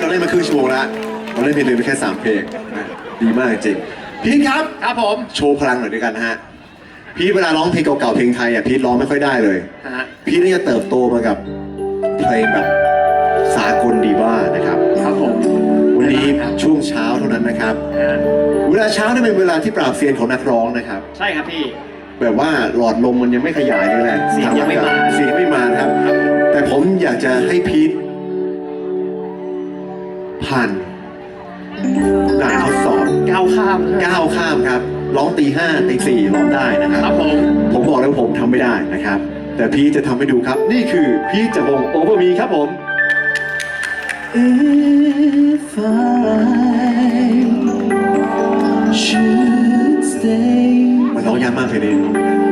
เราเล่นมาครึ่งชั่วโมงแล้วเราเล่นเพลงเลยไปแค่สามเพลงนะดีมากจริงพีทครับ ครับผมโชว์พลังหน่อยด้วยกันนะฮะ พีทเวลาร้องเพลงเก่าๆเพลงไทยอะพีทร้องไม่ค่อยได้เลย ฮะ พีทนี่จะเติบโตมากับเพลงแบบสากลดีว่านะครับ ครับผมวันนี้ช่วงเช้าเท่านั้นนะครับ ฮะเวลาเช้านี่เป็นเวลาที่ปราบเซียนของนักร้องนะครับ ใช่ครับพี่ แบบว่าหลอดลมมันยังไม่ขยายเลยแหละเสียงยังไม่มา เสียงยังไม่มานะครับ แต่ผมอยากจะให้พีท ผ่านด่านทดสอบก้าวข้ามก้าวข้ามครับ ร้องตีห้าตีสี่ร้องได้นะคครัรับบผมผมบอกแล้ววาผมทำไม่ได้นะครับ แต่พีทจะทำให้ดูครับ นี่คือพีทจากวงโอเวอร์มีครับผม If I should stay, มันร้องยากมากเพลงนี้ I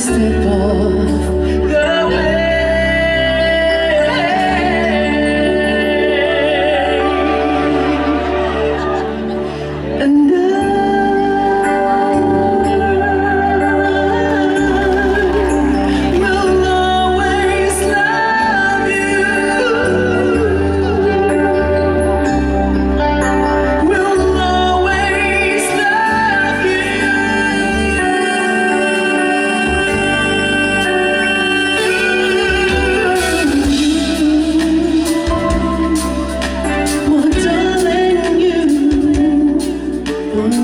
step